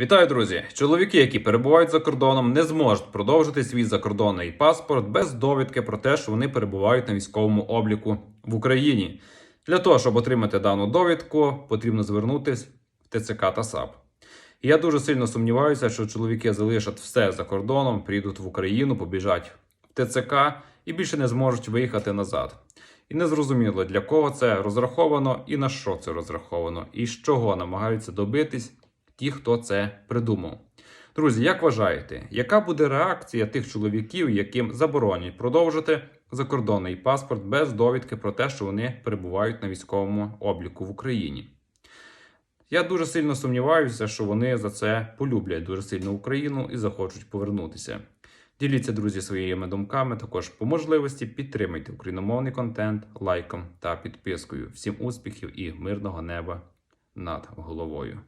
Вітаю, друзі! Чоловіки, які перебувають за кордоном, не зможуть продовжити свій закордонний паспорт без довідки про те, що вони перебувають на військовому обліку в Україні. Для того, щоб отримати дану довідку, потрібно звернутися в ТЦК та САП. Я дуже сильно сумніваюся, що чоловіки залишать все за кордоном, приїдуть в Україну, побіжать в ТЦК і більше не зможуть виїхати назад. І не зрозуміло, для кого це розраховано і на що це розраховано, і з чого намагаються добитись ті, хто це придумав. Друзі, як вважаєте, яка буде реакція тих чоловіків, яким заборонять продовжити закордонний паспорт без довідки про те, що вони перебувають на військовому обліку в Україні? Я дуже сильно сумніваюся, що вони за це полюблять дуже сильно Україну і захочуть повернутися. Діліться, друзі, своїми думками. Також по можливості підтримайте україномовний контент лайком та підпискою. Всім успіхів і мирного неба над головою.